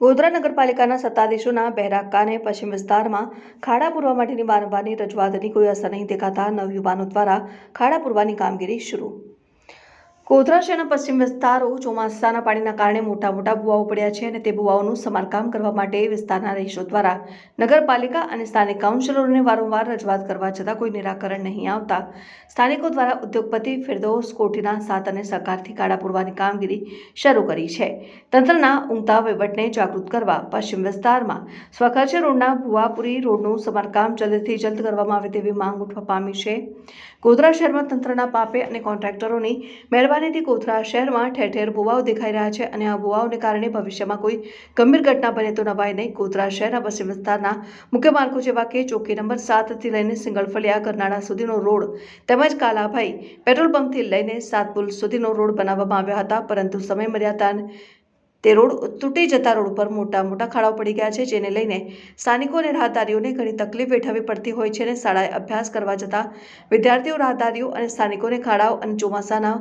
ગોધરા નગરપાલિકાના સત્તાધીશોના બહેરાકાને પશ્ચિમ વિસ્તારમાં ખાડા પૂરવા માટેની વારંવારની રજૂઆતની કોઈ અસર નહીં દેખાતા નવયુવાનો દ્વારા ખાડા પૂરવાની કામગીરી શરૂ. ગોધરા શહેરના પશ્ચિમ વિસ્તારો ચોમાસાના પાણીના કારણે મોટા મોટા ભૂવાઓ પડ્યા છે અને તે ભૂવાઓનું સમારકામ કરવા માટે વિસ્તારના રહીશો દ્વારા નગરપાલિકા અને સ્થાનિક કાઉન્સિલરોને વારંવાર રજૂઆત કરવા છતાં કોઈ નિરાકરણ નહીં આવતા. સ્થાનિકો દ્વારા ઉદ્યોગપતિ ફિરદોસ કોઠીના સાથ અને સહકારથી કાળા પૂરવાની કામગીરી શરૂ કરી છે. તંત્રના ઊંઘતા વહીવટને જાગૃત કરવા પશ્ચિમ વિસ્તારમાં સ્વખર્ચે રોડના ભુવાપુરી રોડનું સમારકામ જલ્દથી જલ્દ કરવામાં આવે તેવી માંગ ઉઠવા પામી છે. ગોધરા શહેરમાં તંત્રના પાપે અને કોન્ટ્રાક્ટરોની મહેરબાનીથી કોથરા શહેરમાં ઠેર ઠેર ભુવાઓ દેખાઈ રહ્યા છે અને આ ભુવાઓને કારણે ભવિષ્યમાં કોઈ ગંભીર ઘટના બને તો નવાય નહીં. કોથરા શહેરના પશ્ચિમ વિસ્તારના મુખ્ય માર્ગો જેવા કે ચોકી નંબર સાતથી લઈને સિંગળફળિયા કરનાળા સુધીનો રોડ તેમજ કાલાભાઈ પેટ્રોલ પંપથી લઈને સાતપુલ સુધીનો રોડ બનાવવામાં આવ્યા હતા. પરંતુ સમય મર્યાદા તે રોડ તૂટી જતા રોડ ઉપર મોટા મોટા ખાડાઓ પડી ગયા છે, જેને લઈને સ્થાનિકો અને રાહદારીઓને ઘણી તકલીફ વેઠવી પડતી હોય છે અને શાળાએ અભ્યાસ કરવા જતા વિદ્યાર્થીઓ, રાહદારીઓ અને સ્થાનિકોને ખાડાઓ અને ચોમાસાના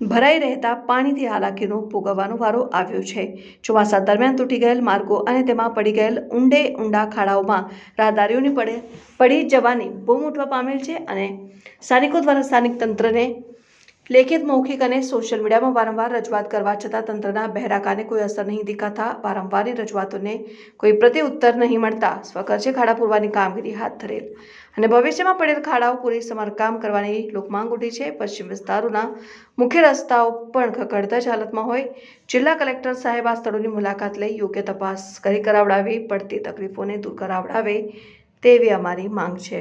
ભરાઈ રહેતા પાણીથી હાલાકીનો ભોગવવાનો વારો આવ્યો છે. ચોમાસા દરમિયાન તૂટી ગયેલ માર્ગો અને તેમાં પડી ગયેલ ઊંડે ઊંડા ખાડાઓમાં રાહદારીઓની પડે, પડી જવાની બૂમ ઉઠવા પામેલ છે અને સ્થાનિકો દ્વારા સ્થાનિક તંત્રને લેખિત મૌખિક અને સોશિયલ મીડિયામાં વારંવાર રજૂઆત કરવા છતાં તંત્રના બહેરાકાને કોઈ અસર નહીં દેખાતા. વારંવારની રજૂઆતોને કોઈ પ્રતિ ઉત્તર નહીં મળતા. સ્વકર્ષે ખાડા પૂરવાની કામગીરી હાથ ધરેલ. અને ભવિષ્યમાં પડેલ ખાડાઓ પૂરી સમારકામ કરવાની લોકમાંગ ઉઠી છે. પશ્ચિમ વિસ્તારોના મુખ્ય રસ્તાઓ પણ ખખડતા જ હાલતમાં હોય. જિલ્લા કલેક્ટર સાહેબ આ સ્થળોની મુલાકાત લઈ યોગ્ય તપાસ કરી કરાવડાવી. પડતી તકલીફોને દૂર કરાવડાવે તેવી અમારી માંગ છે.